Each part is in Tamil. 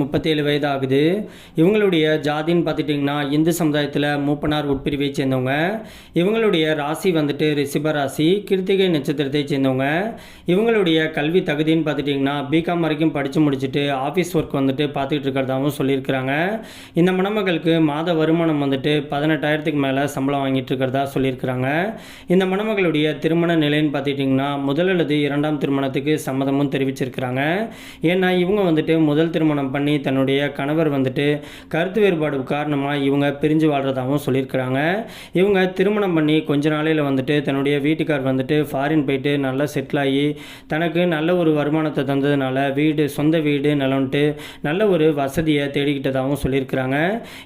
முப்பத்தேழு வயது ஆகுது இவங்களுடைய ஜாதின்னு பார்த்துட்டிங்கன்னா இந்து சமுதாயத்தில் மூப்பனார் உட்பிரிவை சேர்ந்தவங்க. இவங்களுடைய ராசி வந்துட்டு ரிஷிப ராசி கிருத்திகை நட்சத்திரத்தை சேர்ந்தவங்க. இவங்களுடைய கல்வி தகுதின்னு பார்த்துட்டிங்கன்னா பிகாம் வரைக்கும் படித்து முடிச்சுட்டு ஆஃபீஸ் ஒர்க் வந்துட்டு பார்த்துக்கிட்டு இருக்கிறதாகவும் சொல்லியிருக்கிறாங்க. இந்த மணமகளுக்கு மாத வருமானம் வந்துட்டு பதினெட்டாயிரத்துக்கு மேலே சம்பளம் வாங்கிட்டு இருக்கிறதா சொல்லியிருக்கிறாங்க. இந்த மணமகளுடைய திருமண நிலைன்னு பார்த்துட்டிங்கன்னா முதல் அல்லது இரண்டாம் திருமணத்துக்கு சம்மதமும் தெரிவிச்சிருக்கிறாங்க. ஏன்னா இவங்க வந்துட்டு முதல் திருமணம் பண்ணி தன்னுடைய கணவர் வந்துட்டு கருத்து வேறுபாடு காரணமாக இவங்க பிரிஞ்சு வாழ்கிறதாகவும் சொல்லியிருக்கிறாங்க. இவங்க திருமணம் பண்ணி கொஞ்ச நாளையில் வந்துட்டு தன்னுடைய வீட்டுக்கார் வந்துட்டு ஃபாரின் போயிட்டு நல்லா செட்டில் ஆகி தனக்கு நல்ல ஒரு வருமானத்தை தந்ததுனால வீடு சொந்த வீடு நிலம்ட்டு நல்ல ஒரு வசதியை தேடிக்கிட்டதாகவும் சொல்லியிருக்கிறாங்க.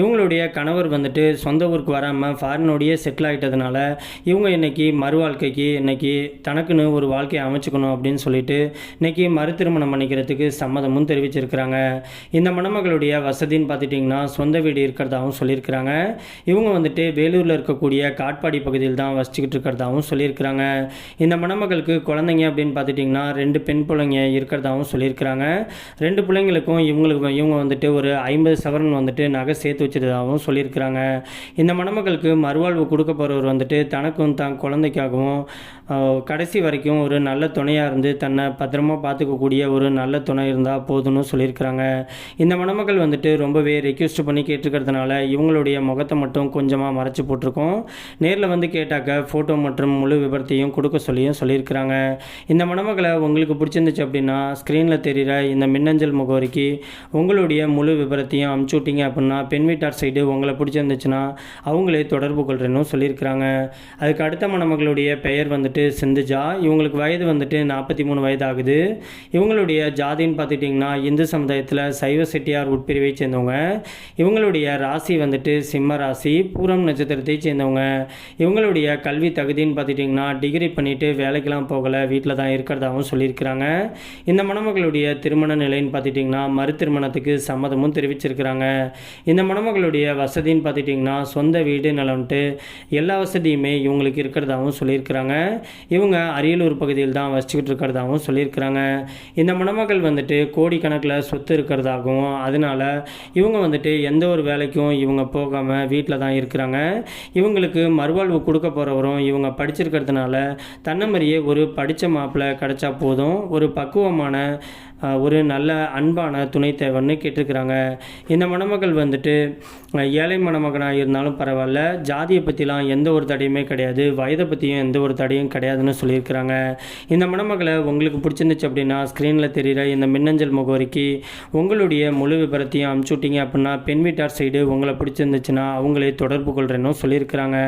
இவங்களுடைய கணவர் வந்துட்டு சொந்த ஊருக்கு வராமல் ஃபாரினோடையே செட்டில் ஆகிட்டதுனால இவங்க இன்னைக்கு மறு வாழ்க்கைக்கு இன்றைக்கி தனக்குன்னு ஒரு வாழ்க்கையை அமைச்சுக்கணும் அப்படின்னு சொல்லிட்டு இன்னைக்கு மறு திருமணம் பண்ணிக்கிறதுக்கு சம்மதமும் தெரிவிச்சிருக்கிறாங்க. இந்த மணமகளுடைய வசதின்னு பார்த்துட்டிங்கன்னா சொந்த வீடு இருக்கிறதாகவும் சொல்லியிருக்கிறாங்க. இவங்க வந்துட்டு வேலூரில் இருக்கக்கூடிய காட்பாடி பகுதியில் தான் வசிச்சுக்கிட்டு இருக்கிறதாகவும் சொல்லியிருக்கிறாங்க. இந்த மணமகளுக்கு குழந்தைங்க அப்படின்னு பார்த்துட்டிங்கன்னா ரெண்டு பெண் பிள்ளைங்க இருக்கிறதாகவும் சொல்லியிருக்கிறாங்க. ரெண்டு பிள்ளைங்களுக்கும் இவங்களுக்கு இவங்க வந்துட்டு ஒரு ஐம்பது சவரன் வந்துட்டு நகை சேர்த்து வச்சதாகவும் சொல்லியிருக்கிறாங்க. இந்த மணமகளுக்கு மறுவாழ்வு கொடுக்க போகிறவர் வந்துட்டு தனக்கும் தான் குழந்தைக்காகவும் கடைசி வரைக்கும் ஒரு நல்ல துணையாக இருந்து தன்னை பத்திரமா பார்த்துக்கக்கூடிய ஒரு நல்ல துணை இருந்தால் போதும்னு சொல்லியிருக்கிறாங்க. இந்த மணமகள் வந்துட்டு ரொம்பவே ரெக்வெஸ்ட் பண்ணி கேட்டிருக்கிறதுனால இவங்களுடைய முகத்தை மட்டும் கொஞ்சமாக மறைச்சி போட்டிருக்கோம். நேரில் வந்து கேட்டாக்க ஃபோட்டோ மற்றும் முழு விபரத்தையும் கொடுக்க சொல்லியும் சொல்லியிருக்கிறாங்க. இந்த மணமகளை உங்களுக்கு பிடிச்சிருந்துச்சு அப்படின்னா ஸ்க்ரீனில் தெரிகிற இந்த மின்னஞ்சல் முகவரிக்கு உங்களுடைய முழு விபரத்தையும் அமுச்சு விட்டீங்க அப்படின்னா பெண் வீட்டார் சைடு உங்களை பிடிச்சிருந்துச்சுன்னா அவங்களே தொடர்பு கொள்கிறேன்னு சொல்லியிருக்கிறாங்க. அதுக்கு அடுத்த மணமகளுடைய பெயர் வந்துட்டு சிந்துஜா. இவங்களுக்கு வயது வந்துட்டு நாற்பத்தி மூணு வயது ஆகுது இவங்களுடைய ஜாதின்னு பார்த்துட்டிங்கன்னா இந்து சமுதாயத்தை சமுதாயத்தில் சைவ செட்டியார் உட்பிரிவை சேர்ந்தவங்க. இவங்களுடைய ராசி வந்துட்டு சிம்ம ராசி பூரம் நட்சத்திரத்தை சேர்ந்தவங்க. இவங்களுடைய கல்வி தகுதின்னு பார்த்துட்டிங்கன்னா டிகிரி பண்ணிவிட்டு வேலைக்கெல்லாம் போகலை வீட்டில் தான் இருக்கிறதாகவும் சொல்லியிருக்கிறாங்க. இந்த மணமகளுடைய திருமண நிலைன்னு பார்த்துட்டிங்கன்னா மறு திருமணத்துக்கு சம்மதமும் தெரிவிச்சிருக்கிறாங்க. இந்த மணமகளுடைய வசதின்னு பார்த்துட்டிங்கன்னா சொந்த வீடு நிலம்ட்டு எல்லா வசதியுமே இவங்களுக்கு இருக்கிறதாகவும் சொல்லியிருக்கிறாங்க. இவங்க அரியலூர் பகுதியில் தான் வசிச்சுக்கிட்டு இருக்கிறதாகவும் சொல்லியிருக்கிறாங்க. இந்த மணமகள் வந்துட்டு கோடிக்கணக்கில் சொத்து இருக்கிறதாகவும் அதனால இவங்க வந்துட்டு எந்த ஒரு வேலைக்கும் இவங்க போகாமல் வீட்டில் தான் இருக்கிறாங்க. இவங்களுக்கு மறுவாழ்வு கொடுக்க போகிறவரும் இவங்க படிச்சிருக்கிறதுனால தன்னை மாதிரியே ஒரு படித்த மாப்பிள்ளை கிடைச்சா போதும் ஒரு பக்குவமான ஒரு நல்ல அன்பான துணை தேவைன்னு கேட்டிருக்கிறாங்க. இந்த மணமகள் வந்துட்டு ஏழை மணமகனாக இருந்தாலும் பரவாயில்ல. ஜாதியை பற்றிலாம் எந்த ஒரு தடையுமே கிடையாது. வயதை பற்றியும் எந்த ஒரு தடையும் கிடையாதுன்னு சொல்லியிருக்கிறாங்க. இந்த மணமகளை உங்களுக்கு பிடிச்சிருந்துச்சு அப்படின்னா ஸ்க்ரீனில் தெரிகிற இந்த மின்னஞ்சல் முகவரிக்கு உங்களுடைய முழு விபரத்தையும் அமுச்சு விட்டீங்க அப்படின்னா பெண் வீட்டார் சைடு உங்களை பிடிச்சிருந்துச்சுன்னா அவங்களே தொடர்பு கொள்கிறேன்னு சொல்லியிருக்கிறாங்க.